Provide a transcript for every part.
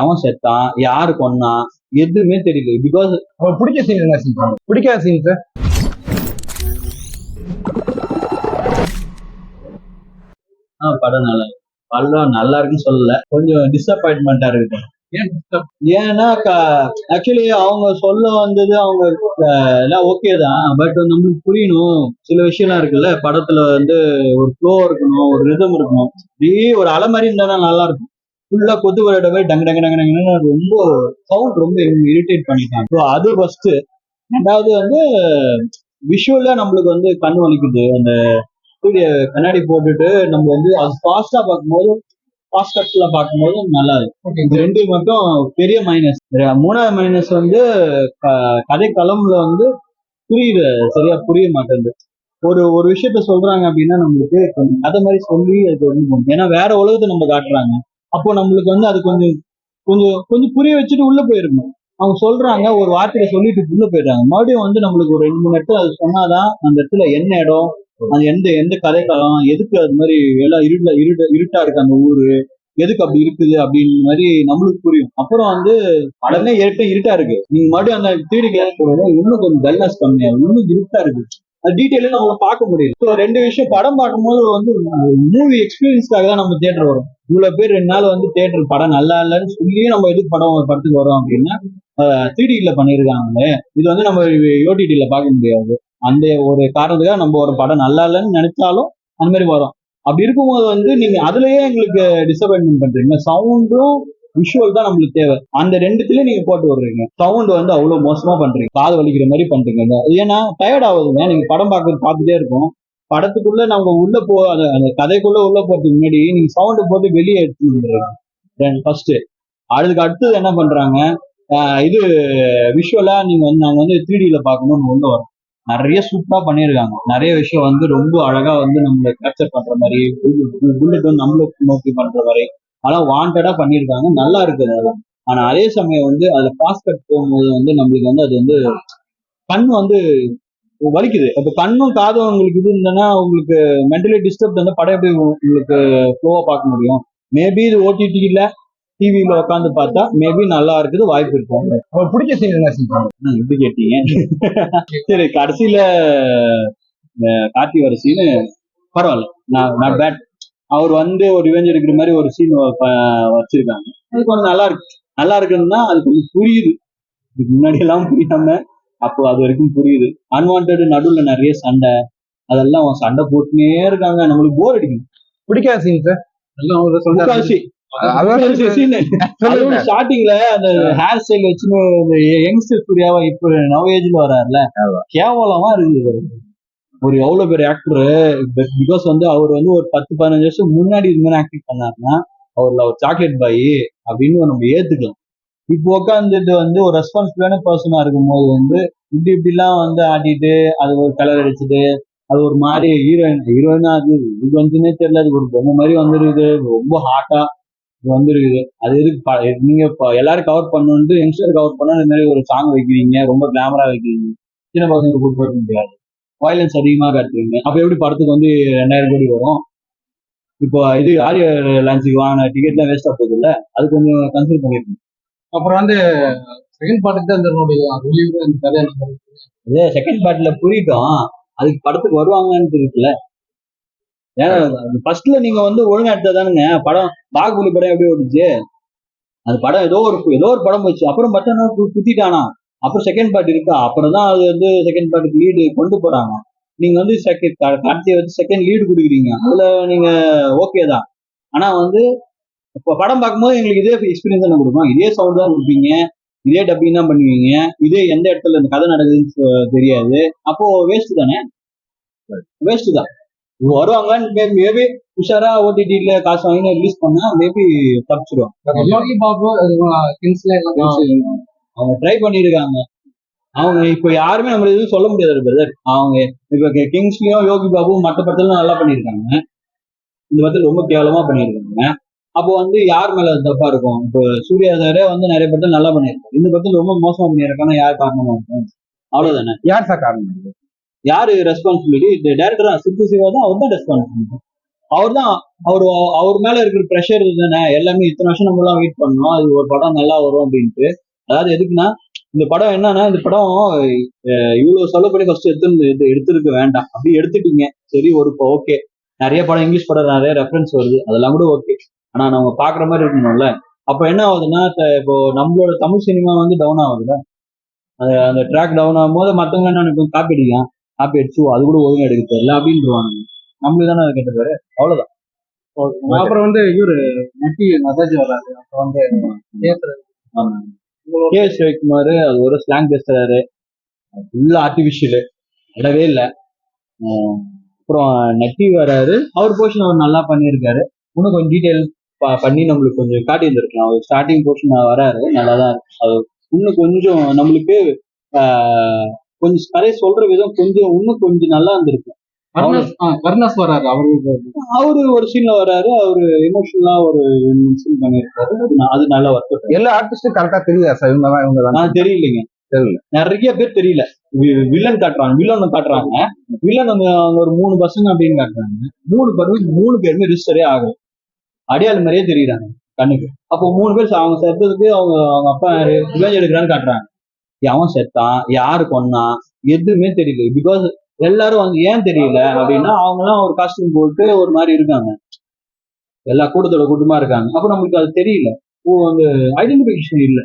எவன் செத்தான் யாரு கொன்னான் எதுவுமே தெரியல. பிகாஸ் பிடிச்ச சீன் என்ன சீன் பிடிக்காத சீன் சார்? படம் நல்லா. படம் நல்லா இருக்குன்னு சொல்லல. கொஞ்சம் டிசப்பாயின்மெண்டா இருக்கு? ஏன்னா ஆக்சுவலி அவங்க சொல்ல வந்தது அவங்க எல்லாம் ஓகே தான். பட் நம்மளுக்கு புரியணும். சில விஷயம்லாம் இருக்குல்ல. படத்துல வந்து ஒரு ஃப்ளோ இருக்கணும் ஒரு ரிதம் இருக்கணும். அப்படியே ஒரு அலை மாதிரி இருந்தா நல்லா இருக்கும். ஃபுல்லா கொத்து விளையாட மாதிரி டங்கு டங்கு டங்கு டங்குன்னு ரொம்ப சவுண்ட் ரொம்ப இரிட்டேட் பண்ணிட்டாங்க. ஸோ அது ஃபர்ஸ்ட் ரெண்டாவது வந்து விஷுவலா நம்மளுக்கு வந்து கண் வலிக்குது. அந்த கண்ணாடி போட்டுட்டு நம்ம வந்து அது ஃபாஸ்டா பார்க்கும்போது ஃபாஸ்ட் கட்ஸ்ல பார்க்கும்போது நல்லா இருக்கு. இது ரெண்டு மட்டும் பெரிய மைனஸ் மூணாவது மைனஸ் வந்து கதை களம்ல வந்து புரியுது. சரியா புரிய மாட்டேங்குது. ஒரு ஒரு விஷயத்த சொல்றாங்க அப்படின்னா நம்மளுக்கு கொஞ்சம் கதை மாதிரி சொல்லி அது வந்து போகணும். ஏன்னா வேற உலகத்தை நம்ம காட்டுறாங்க. அப்போ நம்மளுக்கு வந்து அது கொஞ்சம் கொஞ்சம் கொஞ்சம் புரிய வச்சுட்டு உள்ள போயிருக்கணும் அவங்க சொல்றாங்க ஒரு வார்த்தையை சொல்லிட்டு உள்ள போயிடுறாங்க. மறுபடியும் வந்து நம்மளுக்கு ஒரு ரெண்டு மூணு இடத்துல அது சொன்னாதான் அந்த இடத்துல என்ன இடம் அது எந்த எந்த கதைக்காலம் எதுக்கு அது மாதிரி எல்லாம் இருட இருட இருட்டா இருக்கு அந்த ஊரு எதுக்கு அப்படி இருக்குது அப்படின்னு மாதிரி நம்மளுக்கு புரியும். அப்புறம் வந்து உடனே இருட்ட இருட்டா இருக்கு. நீங்க மறுபடியும் அந்த த்ரீடி கிளாஸ் போடுறது இன்னும் கொஞ்சம் டல்னஸ் கம்மியா இன்னும் இருட்டா இருக்கு. அது நம்ம பார்க்க முடியல ஸோ ரெண்டு விஷயம் படம் பார்க்கும்போது வந்து மூவி எக்ஸ்பீரியன்ஸ்க்காக தான் நம்ம தேட்டர் வரும். இவ்வளவு பேர் ரெண்டு நாள் வந்து தேட்டர் படம் நல்லா இல்லைன்னு சொல்லியே நம்ம எதுக்கு படம் ஒரு படத்துக்கு வரோம் அப்படின்னா த்ரீடில பண்ணியிருக்காங்களே இது வந்து நம்ம ஓடிடியில பார்க்க முடியாது. அந்த ஒரு காரணத்துக்காக நம்ம ஒரு படம் நல்லா இல்லைன்னு நினைச்சாலும் அந்த மாதிரி வரும். அப்படி இருக்கும்போது வந்து நீங்க அதுலயே எங்களுக்கு டிசப்பாயின்மெண்ட் பண்றீங்க. சவுண்டும் விஷுவல் தான் நம்மளுக்கு தேவை. அந்த ரெண்டுத்துலயும் நீங்க போட்டு விடுறீங்க. சவுண்ட் வந்து அவ்வளவு மோசமா பண்றீங்க. காது வலிக்கிற மாதிரி பண்றீங்க. ஏன்னா டயர்ட் ஆகுதுங்க. நீங்க படம் பார்க்க பார்த்துட்டே இருக்கும். படத்துக்குள்ள நம்ம உள்ள போ அந்த கதைக்குள்ள உள்ள போறதுக்கு முன்னாடி நீங்க சவுண்ட் போட்டு வெளியே எடுத்து வந்துடுறீங்க. ஃபர்ஸ்ட் அதுக்கு அடுத்தது என்ன பண்றாங்க? இது விஷுவலா நீங்க வந்து நாங்க வந்து த்ரீ டில பார்க்கணும்னு உள்ள வரும். நிறைய சூப்பரா பண்ணியிருக்காங்க. நிறைய விஷயம் வந்து ரொம்ப அழகா வந்து நம்மள கேப்சர் பண்ற மாதிரி புல்லட் வந்து நம்மள நோக்கி பண்ற மாதிரி. அதெல்லாம் வாண்டடா பண்ணியிருக்காங்க நல்லா இருக்குது அதெல்லாம் ஆனா அதே சமயம் வந்து அதுல பாஸ் கட் போகும்போது வந்து நம்மளுக்கு வந்து அது வந்து கண் வந்து வலிக்குது. அப்ப கண்ணும் காதும் உங்களுக்கு இது இருந்ததுன்னா உங்களுக்கு மென்டலி டிஸ்டர்ப் வந்து படம் எப்படி உங்களுக்கு ஃப்ளோவா பார்க்க முடியும்? மேபி இது ஓடிடியில டிவியில உட்காந்து பார்த்தா மேபி நல்லா இருக்குது வாய்ப்பு இருக்கும் பிடிச்ச சீன் என்ன சீன் ஆ, எப்படி கேட்டீங்க? சரி கடைசியில கார்த்தி வர சீனு பரவாயில்ல. நாட் பேட் அவர் வந்து ஒரு ரிவெஞ்ச் எடுக்கிற மாதிரி ஒரு சீன் வச்சிருக்காங்க. அது கொஞ்சம் நல்லா இருக்கு. நல்லா இருக்குன்னா அது கொஞ்சம் புரியுது. இதுக்கு முன்னாடி எல்லாம் புரியாம அப்போ அது வரைக்கும் புரியுது. அன்வான்ட் நடுவுல நிறைய சண்டை. அதெல்லாம் சண்டை போட்டுனே இருக்காங்க. நம்மளுக்கு போர் அடிக்கும் பிடிக்காத சீன் சார். ஸ்டார்டிங்ல அந்த ஹேர் ஸ்டைல் வச்சுன்னு இந்த யங்ஸ்டர் சூர்யாவா இப்ப நவ ஏஜ்ல வராருல கேவலமா இருக்குது ஒரு எவ்வளவு பெரிய ஆக்டர் பிகாஸ் வந்து அவர் வந்து ஒரு பத்து பதினஞ்சு வருஷம் முன்னாடி இது மாதிரி ஆக்டிங் பண்ணாருன்னா அவர்ல ஒரு சாக்லேட் பாய் அப்படின்னு நம்ம ஏத்துக்கலாம். இப்போ உட்காந்துட்டு வந்து ஒரு ரெஸ்பான்சிபிளான பர்சனா இருக்கும்போது வந்து இப்படி இப்படிலாம் வந்து ஆடிட்டு அது ஒரு கலர் அடிச்சுட்டு அது ஒரு மாதிரி ஹீரோயின் ஹீரோயினா அது இது வந்துன்னே தெரியல. அது ஒரு பொம்மை மாதிரி வந்துருக்குது. ரொம்ப ஹாட்டா வந்துருக்குது. அது எதுக்கு ப- நீங்க எல்லாரும் கவர் பண்ணணும்னு யங்ஸ்டர் கவர் பண்ணா இந்த மாதிரி ஒரு சாங் வைக்கிறீங்க. ரொம்ப கிளாமரா வைக்கிறீங்க. சின்ன பசங்க கூட்டு போக முடியாது. வயலன்ஸ் அதிகமா காட்டுறீங்க அப்ப எப்படி படத்துக்கு வந்து ரெண்டாயிரம் கோடி வரும்? இப்போ இது ஆரிய லான்ச்சுக்கு வாங்கின டிக்கெட்லாம் வேஸ்டா போகுது இல்ல அது கொஞ்சம் கன்சிடர் பண்ணிருக்கீங்க அப்புறம் வந்து செகண்ட் பார்ட்டுக்கு தான் இந்த கதை என்ன அதே செகண்ட் பார்ட்ல புரியட்டும் அதுக்கு படத்துக்கு வருவாங்கன்னு இருக்குல்ல ஏன்னா ஃபர்ஸ்ட்ல நீங்க வந்து ஒழுங்கா எடுத்ததானுங்க படம் பாகுபலி படம் எப்படி ஓடுச்சு? அது படம் ஏதோ ஒரு ஏதோ ஒரு படம் போச்சு. அப்புறம் பார்த்தா குத்திட்டானா? அப்புறம் செகண்ட் பார்ட் இருக்கா. அப்புறம் தான் அது வந்து செகண்ட் பார்ட்டுக்கு லீடு கொண்டு போறாங்க. நீங்க வந்து செகண்ட் கார்த்தியை வச்சு செகண்ட் லீடு கொடுக்குறீங்க. அதுல நீங்க ஓகே தான். ஆனா வந்து இப்போ படம் பார்க்கும்போது எங்களுக்கு இதே எக்ஸ்பீரியன்ஸ் தான் கொடுக்கும் இதே சவுண்ட் தான் கொடுப்பீங்க. இதே டப்பிங் தான் பண்ணுவீங்க. இதே எந்த இடத்துல இந்த கதை நடக்குதுன்னு தெரியாது. அப்போ வேஸ்ட் தானே? வேஸ்ட் தான். வருவாங்க மேபி உஷாரா ஓடிடில காசு வாங்கி ரிலீஸ் பண்ணா மேபி தப்பிச்சிருவாங்க பாபு கிங்ஸ்ல எல்லாம் அவங்க ட்ரை பண்ணியிருக்காங்க அவங்க இப்போ யாருமே நம்ம எதுவும் சொல்ல முடியாது பிரதர் அவங்க இப்போ கிங்ஸ்லயும் யோகி பாபுவும் மற்ற படத்துல நல்லா பண்ணியிருக்காங்க இந்த படத்துல ரொம்ப கேவலமா பண்ணியிருக்காங்க அப்போ வந்து யார் மேல தப்பா இருக்கும்? இப்போ சூர்யா சாரே வந்து நிறைய படத்துல நல்லா பண்ணியிருக்காரு இந்த படத்துல ரொம்ப மோசமா பண்ணியிருக்காங்கன்னா யார் காரணமா இருக்கும்? அவ்வளவுதானே? யார் சார் காரணம்? யாரு ரெஸ்பான்சிபிலிட்டி டேரக்டர் சித்து சிவா தான் அவர் தான் ரெஸ்பான்சிபிலிட்டி அவர் தான் அவர் அவர் மேல இருக்கிற ப்ரெஷர் தானே? எல்லாமே இத்தனை வருஷம் நம்ம எல்லாம் வெயிட் பண்ணோம். அது ஒரு படம் நல்லா வரும் அப்படின்ட்டு. அதாவது எதுக்குன்னா இந்த படம் என்னன்னா இந்த படம் இவ்வளவு செலவு பண்ணி ஃபர்ஸ்ட் எடுத்து எடுத்திருக்க வேண்டாம். அப்படி எடுத்துட்டீங்க. சரி ஒரு ஓகே நிறைய படம் இங்கிலீஷ் படம் நிறைய ரெஃபரன்ஸ் வருது. அதெல்லாம் கூட ஓகே ஆனா நம்ம பாக்குற மாதிரி இருக்கணும்ல. அப்ப என்ன ஆகுதுன்னா இப்போ நம்மளோட தமிழ் சினிமா வந்து டவுன் ஆகுதுல அது அந்த ட்ராக் டவுன் ஆகும்போது மத்தவங்க என்ன காப்பி அடிக்கலாம் காப்பி அடிச்சு அது கூட ஒழுங்கா எடுக்க தெரியல அப்படின்றாங்க நம்மளுக்கு தானே அது கேட்டது அவ்வளவுதான். அப்புறம் வந்து இவரு நட்டி நதாஜி வர்றாரு. அப்புறம் வந்து கே சிவகுமார் அது ஒரு ஸ்லாங் பேசுறாரு. ஃபுல்லா ஆர்டிபிஷியல் இடவே இல்லை. அப்புறம் நட்டி வராரு. அவர் போர்ஷன் அவர் நல்லா பண்ணியிருக்காரு. இன்னும் கொஞ்சம் டீட்டெயில் பண்ணி நம்மளுக்கு கொஞ்சம் காட்டி இருந்திருக்கலாம் அவர் ஸ்டார்டிங் போர்ஷன் வராரு. நல்லா தான் இருக்கு. அது இன்னும் கொஞ்சம் நம்மளுக்கு கொஞ்சம் கரை சொல்ற விதம் கொஞ்சம் இன்னும் கொஞ்சம் நல்லா இருந்திருக்கும். கருணாஸ் வர்றாரு அவருக்கு அவரு ஒரு சீன்ல வராரு அவரு எமோஷனலா ஒரு சீன் பண்ணியிருக்காரு. அது நல்லா ஒர்க் எல்லா ஆர்டிஸ்டும் கரெக்டா தெரியுதா சார்? இவங்க தான் இவங்க தான் தெரியலைங்க. தெரியல. நிறைய பேர் தெரியல. வில்லன் காட்டுறாங்க வில்லன் காட்டுறாங்க. வில்லன் அங்க ஒரு மூணு பசங்க அப்படின்னு காட்டுறாங்க. மூணு பேரும் மூணு பேருமே ரிஜிஸ்டரே ஆகல. அடியாள் மாதிரியே தெரியுறாங்க கண்ணுக்கு. அப்போ மூணு பேர் அவங்க செத்ததுக்கு அவங்க அவங்க அப்பா ரிவெஞ்ச் எடுக்கிறான்னு காட்டுறாங்க. அவன் செத்தான்? யாரு கொன்னான்? எதுவுமே தெரியல. பிகாஸ் எல்லாரும் வந்து ஏன் தெரியல அப்படின்னா அவங்க எல்லாம் ஒரு காஸ்டியூம் போட்டு ஒரு மாதிரி இருக்காங்க. எல்லா கூட்டத்தோட கூட்டமா இருக்காங்க. அப்ப நம்மளுக்கு அது தெரியல. ஓ அந்த ஐடென்டிபிகேஷன் இல்ல.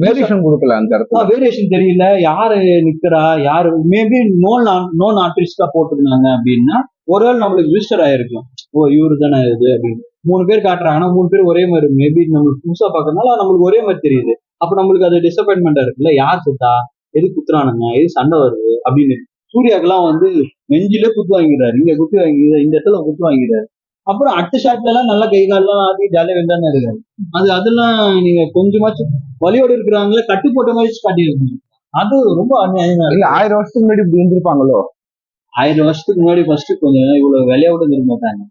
வேரியேஷன் கொடுக்கல அந்த இடத்துல. வேரியேஷன் தெரியல. யாரு நிக்கிறா? யாரு? மேபி நோன் நோன் ஆர்டிஸ்டா போட்டிருந்தாங்க அப்படின்னா ஒருவேளை நம்மளுக்கு ரிஜிஸ்டர் ஆயிருக்கும். ஓ இவரு தானே இது அப்படின்னு. மூணு பேர் காட்டுறாங்கன்னா மூணு பேர் ஒரே மாதிரி மேபி நம்மளுக்கு புதுசா பாக்குறதுனால நம்மளுக்கு ஒரே மாதிரி தெரியுது. அப்ப நம்மளுக்கு அது டிசப்பாயின்மெண்டா இருக்குல்ல? யார் செத்தா? எது குத்துறானுங்க? எது சண்டை வருது? அப்படின்னு சூர்யாக்கெல்லாம் வந்து நெஞ்சிலே குத்து வாங்கிறாரு இங்க குத்து வாங்கிறாரு இந்த இடத்துல குத்து வாங்கிறாரு அப்புறம் அடுத்த ஷாட்ல எல்லாம் நல்லா கை கால்லாம் ஆடி ஜாலியா வெந்தானே இருக்காரு அது அதெல்லாம் நீங்க கொஞ்சமாச்சும் வலியோடு இருக்கிறாங்களே கட்டு போட்ட மாதிரி காட்டியிருக்கீங்க. அது ரொம்ப அநியாயமா இருக்கு. ஆயிரம் வருஷத்துக்கு முன்னாடி இப்படி இருந்திருப்பாங்களோ? ஆயிரம் வருஷத்துக்கு முன்னாடி ஃபர்ஸ்ட் கொஞ்சம் இவ்வளவு விளையாட இருந்திருக்க மாட்டாங்க.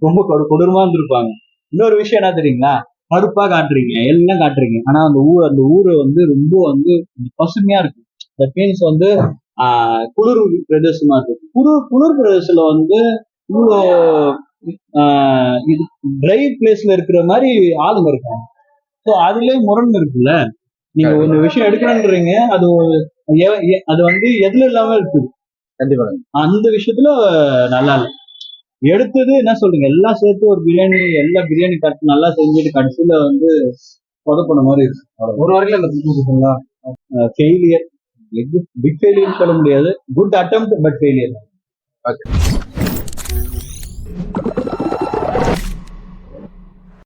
ரொம்ப கொடு- கொடூரமா இருந்திருப்பாங்க. இன்னொரு விஷயம் என்ன தெரியுங்களா? கருப்பா காட்டுறீங்க எல்லாம் காட்டுறீங்க. ஆனா அந்த ஊர் அந்த ஊரு வந்து ரொம்ப வந்து பசுமையா இருக்கு. இந்த மீன்ஸ் வந்து ஆஹ், குளிர் பிரதேசமா இருக்கு குளிர் குளிர் பிரதேசத்துல வந்து இவ்வளோ இது ட்ரை பிளேஸ்ல இருக்கிற மாதிரி ஆளுங்க இருக்காங்க. ஸோ அதுலயே முரண் இருக்குல்ல? நீங்க ஒரு விஷயம் எடுக்கணுன்றீங்க அது அது வந்து எதுல இல்லாம இருக்குது கண்டிப்பா அந்த விஷயத்துல நல்லா இல்லை. எடுத்தது என்ன சொல்றீங்க? எல்லாம் சேர்த்து ஒரு பிரியாணி எல்லா பிரியாணி கட்டு நல்லா செஞ்சுட்டு கடைசியில வந்து சொதப்பன மாதிரி இருக்கு. ஒரு வரைக்கும் அந்த ஃபெயிலியர் பிக் ஃபெயிலியர் சொல்ல முடியாது. Good attempt but failure